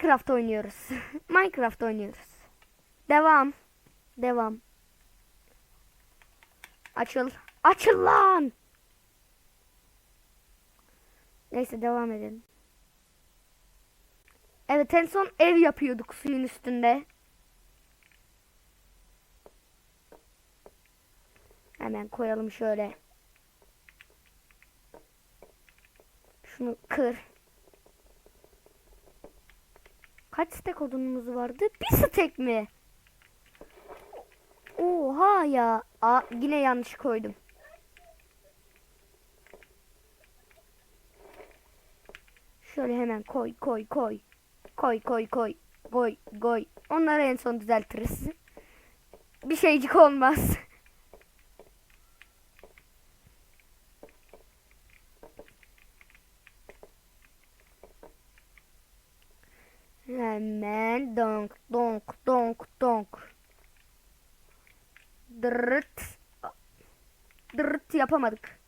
Minecraft oynuyoruz. Minecraft oynuyoruz. Devam. Devam. Açıl. Açıl lan. Neyse devam edelim. Evet en son ev yapıyorduk suyun üstünde. Hemen koyalım şöyle. Şunu kır. Kaç stek odunumuz vardı? Bir stek mi? Oha ya. Aa, yine yanlış koydum. Şöyle hemen koy koy koy. Koy koy koy. Koy koy. Onları en son düzeltiriz. Bir şeycik olmaz. Hemen donk donk donk donk. Dırırt. Dırırt yapamadık.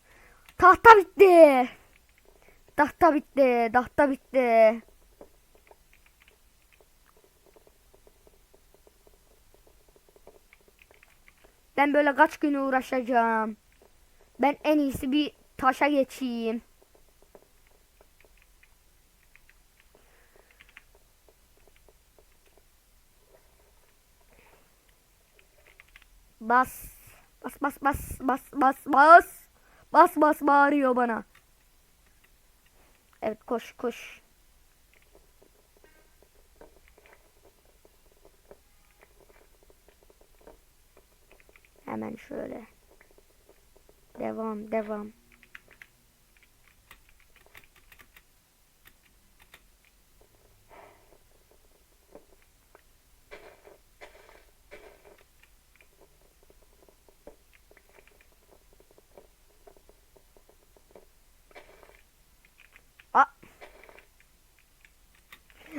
Tahta bitti. Tahta bitti. Tahta bitti. Ben böyle kaç gün uğraşacağım. Ben en iyisi bir taşa geçeyim. Bas. Bas bas bas bas bas bas. Bas bas bağırıyor bana. Evet koş koş. Hemen şöyle. Devam devam. Aa.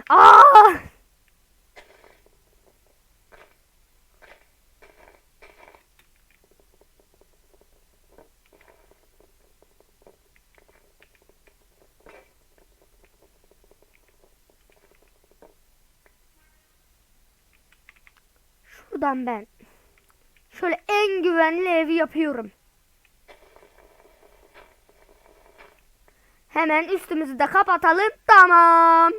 Aa! Şuradan ben şöyle en güvenli evi yapıyorum. Hemen üstümüzü de kapatalım. Tamam.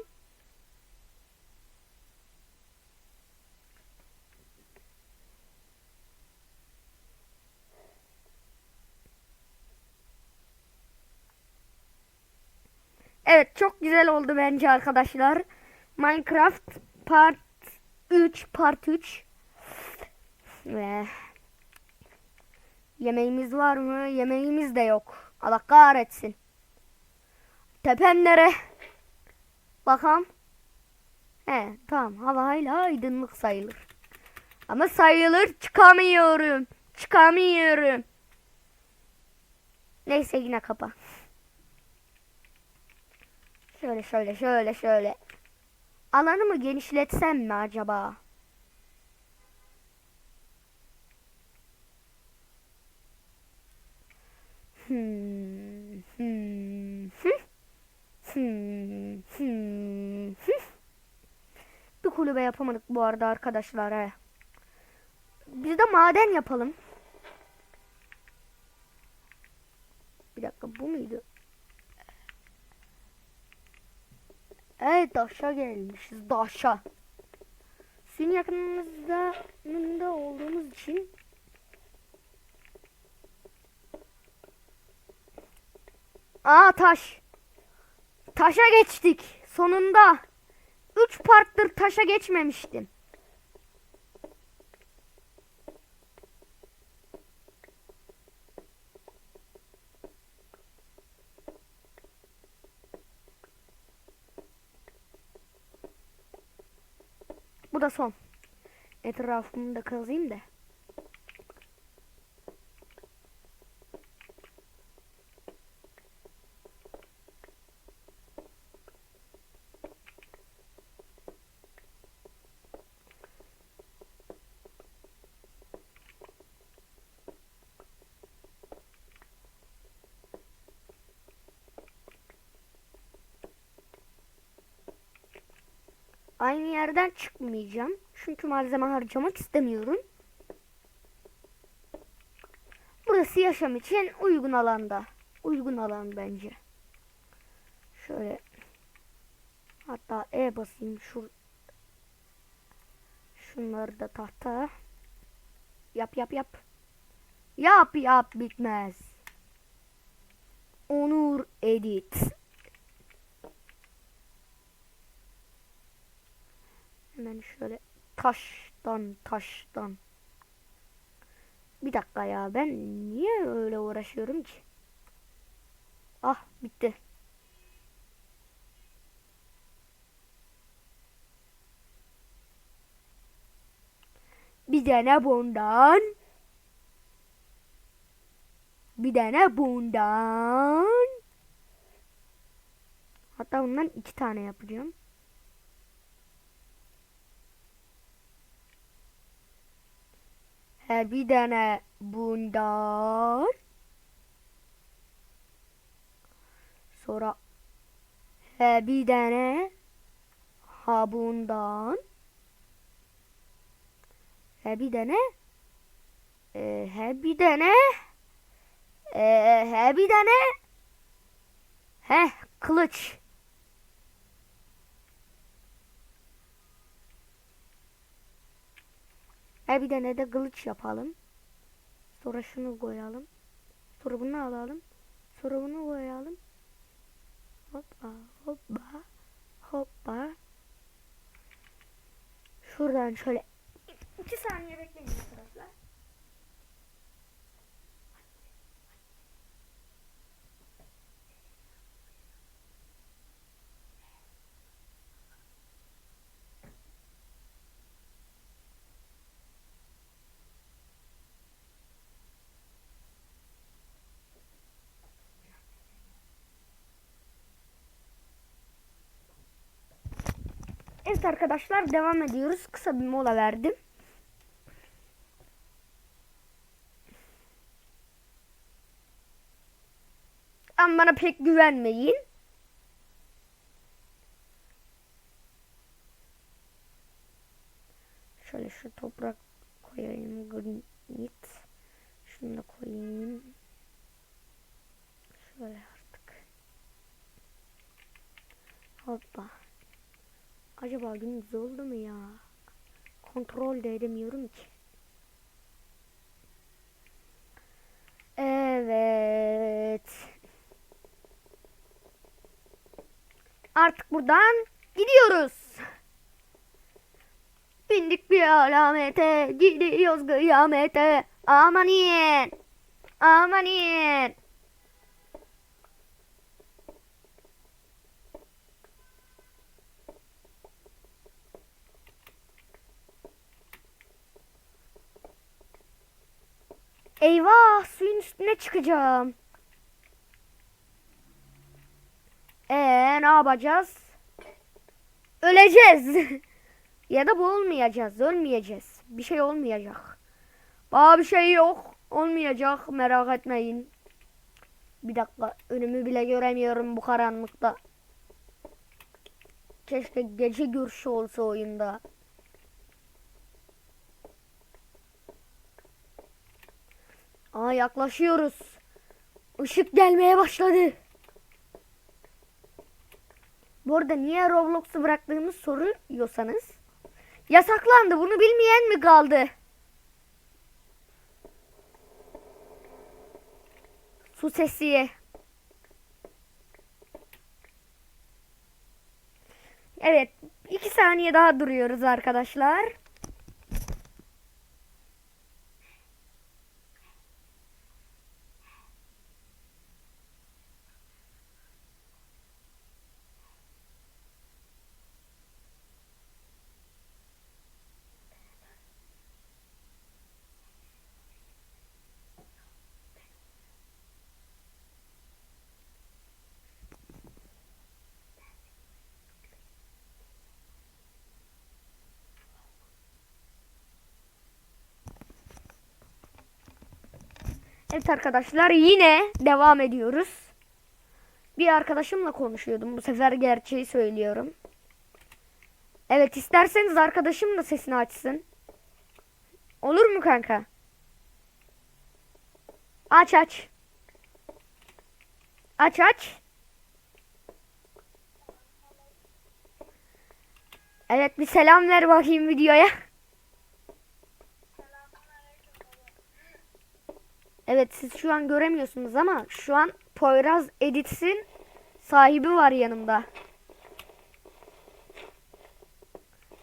Evet çok güzel oldu bence arkadaşlar. Minecraft Part 3 Part 3 ve yemeğimiz var mı? Yemeğimiz de yok. Allah kahretsin. Tepem nere? Bakalım. He tamam hava hala aydınlık sayılır. Ama sayılır çıkamıyorum. Çıkamıyorum. Neyse yine kapa. Şöyle şöyle şöyle şöyle. Alanı mı genişletsem mi acaba? Bir kulübe yapamadık bu arada arkadaşlar he. Biz de maden yapalım. Bir dakika bu muydu? Evet daşa gelmişiz daşa. Suyun yakınımızda olduğumuz için Aa taş. Taşa geçtik. Sonunda. 3 partdır taşa geçmemiştim. Bu da son. Etrafımı da kazayım da. Aynı yerden çıkmayacağım. Çünkü malzeme harcamak istemiyorum. Burası yaşam için uygun alanda. Uygun alan bence. Şöyle hatta E basayım şu şunları da tahta. Yap yap yap. Yap yap bitmez. Onur edit. Hemen şöyle taştan taştan. Bir dakika ya ben niye öyle uğraşıyorum ki? Ah bitti. Bir tane bundan. Bir tane bundan. Hatta bundan iki tane yapacağım. He bir tane bundan. Sonra he bir tane ha bundan. He bir tane e, he bir tane e, he bir tane he kılıç. He bir tane de kılıç yapalım. Sonra şunu koyalım. Sonra bunu alalım. Sonra bunu koyalım. Hoppa hoppa hoppa. Şuradan şöyle iki saniye bekleyin arkadaşlar. Evet arkadaşlar devam ediyoruz. Kısa bir mola verdim. Ama bana pek güvenmeyin. Şöyle şu toprak koyayım. Granit. Şunu da koyayım. Şöyle artık. Hoppa. Gündüz oldu mu ya? Kontrol de edemiyorum ki. Evet. Artık buradan gidiyoruz. Bindik bir alamete, gidiyoruz kıyamete. Amanin. Amanin. Eyvah suyun üstüne çıkacağım. Ee ne yapacağız? Öleceğiz. ya da boğulmayacağız. Ölmeyeceğiz. Bir şey olmayacak. Bana bir şey yok. Olmayacak. Merak etmeyin. Bir dakika. Önümü bile göremiyorum bu karanlıkta. Keşke gece görüşü olsa oyunda. Aa yaklaşıyoruz. Işık gelmeye başladı. Bu arada niye Roblox'u bıraktığımı soruyorsanız. Yasaklandı. Bunu bilmeyen mi kaldı? Su sesi. Evet. iki saniye daha duruyoruz arkadaşlar. Evet arkadaşlar yine devam ediyoruz. Bir arkadaşımla konuşuyordum. Bu sefer gerçeği söylüyorum. Evet isterseniz arkadaşım da sesini açsın. Olur mu kanka? Aç aç. Aç aç. Evet bir selam ver bakayım videoya. Evet siz şu an göremiyorsunuz ama şu an Poyraz Edits'in sahibi var yanımda.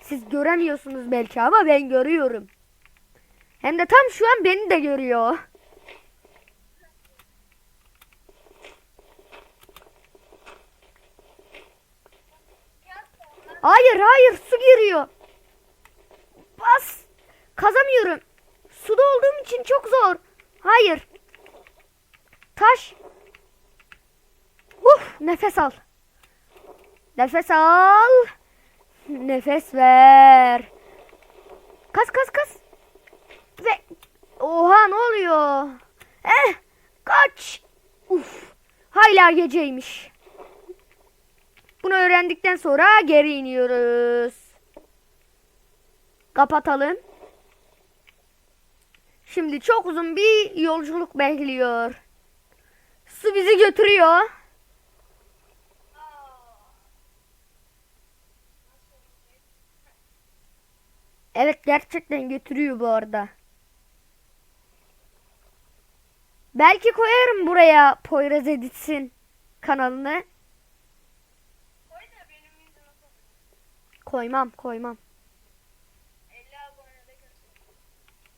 Siz göremiyorsunuz belki ama ben görüyorum. Hem de tam şu an beni de görüyor. Hayır hayır su giriyor. Bas. Kazamıyorum. Suda olduğum için çok zor. Hayır. Taş. Uf, nefes al. Nefes al. Nefes ver. Kas kas kas. Ve oha ne oluyor? Eh kaç. Uf. Hala geceymiş. Bunu öğrendikten sonra geri iniyoruz. Kapatalım. Şimdi çok uzun bir yolculuk bekliyor. Su bizi götürüyor. Evet gerçekten götürüyor bu arada. Belki koyarım buraya Poyraz Editsin kanalını. Koy da benim yüzüme koy. Koymam koymam.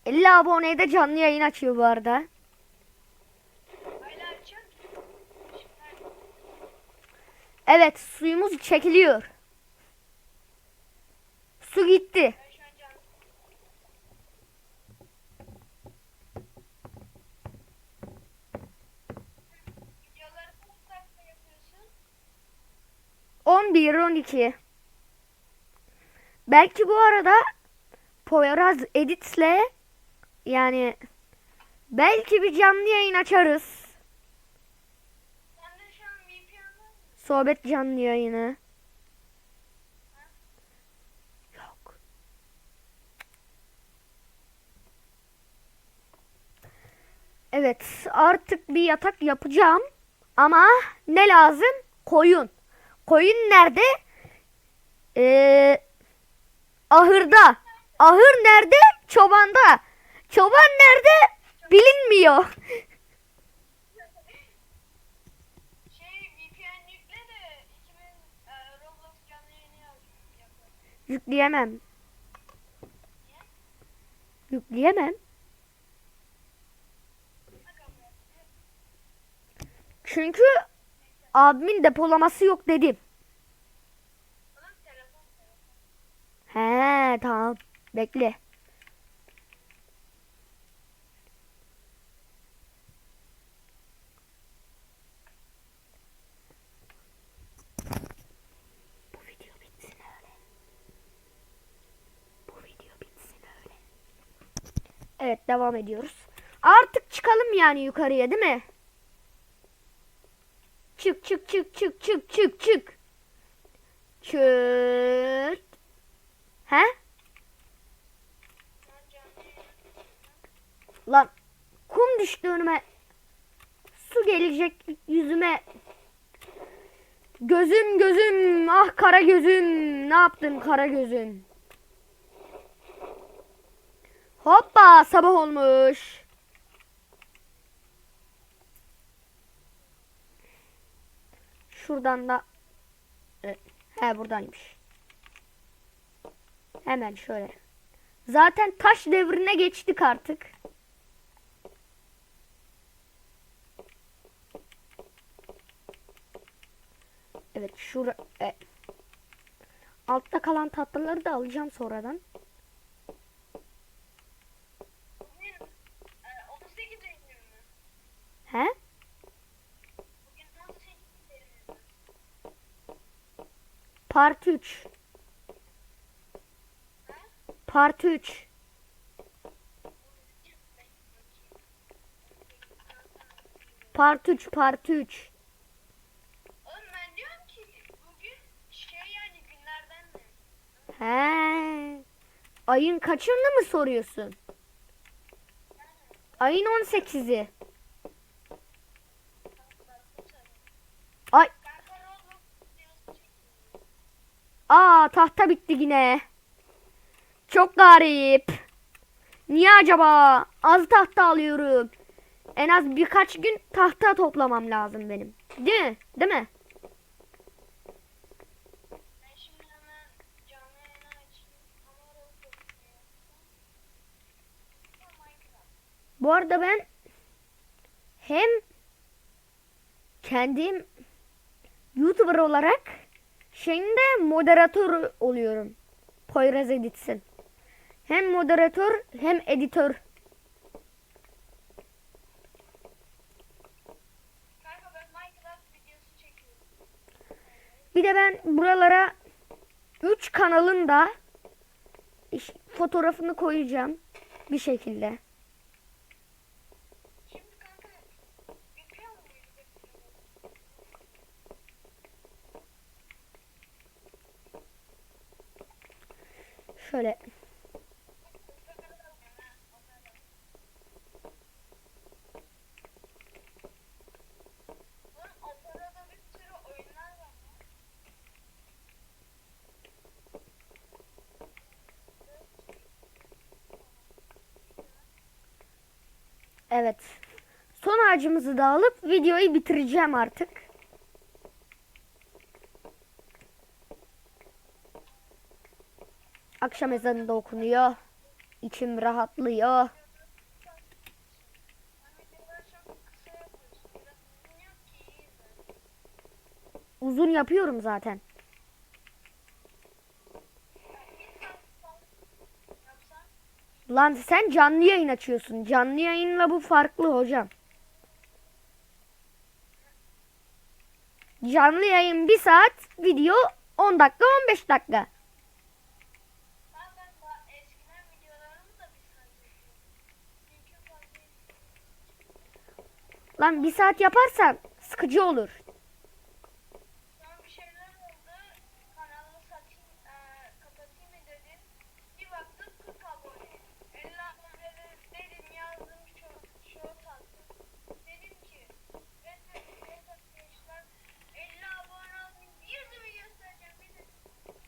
50 aboneye de canlı yayın açıyor bu arada. Evet suyumuz çekiliyor. Su gitti. dakika yapıyorsun? 11 12. Belki bu arada Poyraz Edit'le yani belki bir canlı yayın açarız. Sohbet canlı yayını. Yok. Evet artık bir yatak yapacağım. Ama ne lazım? Koyun. Koyun nerede? Ee, ahırda. Ahır nerede? Çobanda. Çoban nerede? Bilinmiyor. Şey VPN yükle de 2000 e. Yükleyemem. Yükleyemem. Çünkü abimin depolaması yok dedim. He tamam. Bekle. Bu video bitsin öyle. Bu video bitsin öyle. Evet devam ediyoruz. Artık çıkalım yani yukarıya değil mi? Çık çık çık çık çık çık çık. Çık. He? Lan kum düştü önüme. Su gelecek yüzüme. Gözüm gözüm ah kara gözüm ne yaptın kara gözüm. Hoppa sabah olmuş. Şuradan da Evet, he buradaymış. Hemen şöyle. Zaten taş devrine geçtik artık. Evet şura e, altta kalan tatlıları da alacağım sonradan. Bugün e, 18 Eylül mü? He? Bugün 18 Eylül mü? Part 3. Part 3. Part 3, part 3. Oğlum ben diyorum ki bugün şey yani günlerden mi? He. Ayın kaçını mı soruyorsun? Ayın 18'i. Tahta bitti yine. Çok garip. Niye acaba? Az tahta alıyorum. En az birkaç gün tahta toplamam lazım benim. Değil mi? Değil mi? Bu arada ben hem kendim YouTuber olarak şeyinde moderatör oluyorum. Poyraz Editsin. Hem moderatör hem editör. Bir de ben buralara 3 kanalın da fotoğrafını koyacağım bir şekilde. Şimdi kanka yapıyor muyuz hepsini? Şöyle evet. Son ağacımızı da alıp videoyu bitireceğim artık. Akşam ezanı da okunuyor. İçim rahatlıyor. Uzun yapıyorum zaten. Lan sen canlı yayın açıyorsun. Canlı yayınla bu farklı hocam. Canlı yayın 1 saat, video 10 dakika 15 dakika. Ben ben daha eskiden videolarımı da bir saat yapıyorum. Çünkü fazla Lan 1 saat yaparsan sıkıcı olur. Sonra bir şeyler oldu. Kanalı satayım, eee kapatayım mı dedim. Bir baktım 40 abone. 50 abone dedim yazdım çok short attım. Dedim ki ben de evet arkadaşlar 50 abone oldum. Yüzümü göstereceğim? Bir de.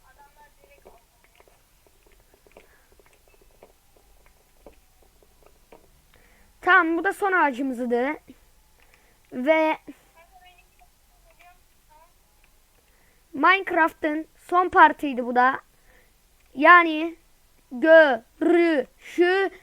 Adamlar direkt abone. Tamam bu da son ağacımızdı. Ve. Minecraft'ın son partiydi bu da. Yani görüşürüz.